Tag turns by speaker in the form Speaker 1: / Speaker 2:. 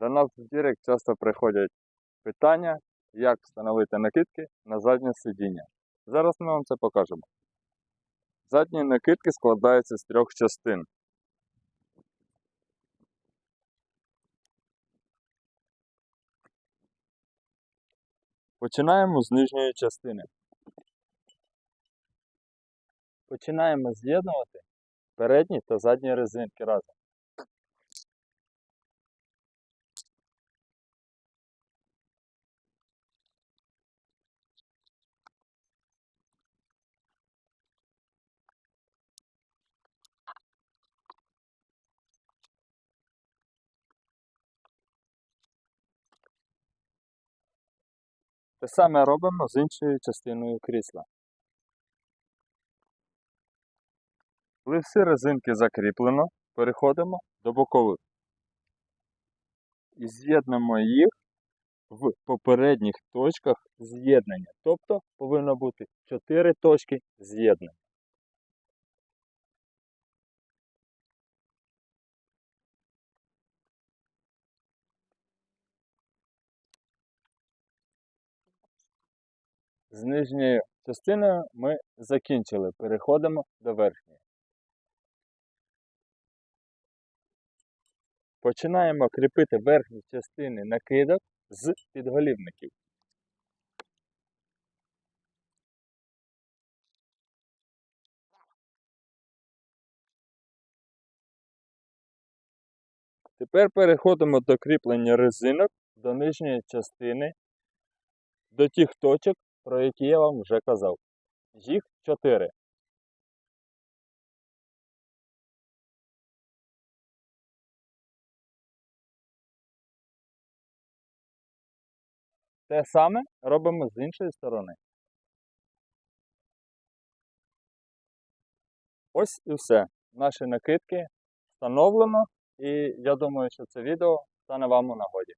Speaker 1: До нас в Дірект часто приходять питання, як встановити накидки на заднє сидіння. Зараз ми вам це покажемо. Задні накидки складаються з трьох частин. Починаємо з нижньої частини. Починаємо з'єднувати передні та задні резинки разом. Те саме робимо з іншою частиною крісла. Коли всі резинки закріплено, переходимо до бокових і з'єднуємо їх в попередніх точках з'єднання. Тобто повинно бути 4 точки з'єднання. З нижньою частиною ми закінчили. Переходимо до верхньої. Починаємо кріпити верхні частини накидок з підголівників. Тепер переходимо до кріплення резинок до нижньої частини, до тих точок, про які я вам вже казав. Їх 4. Те саме робимо з іншої сторони. Ось і все. Наші накидки встановлено, і я думаю, що це відео стане вам у нагоді.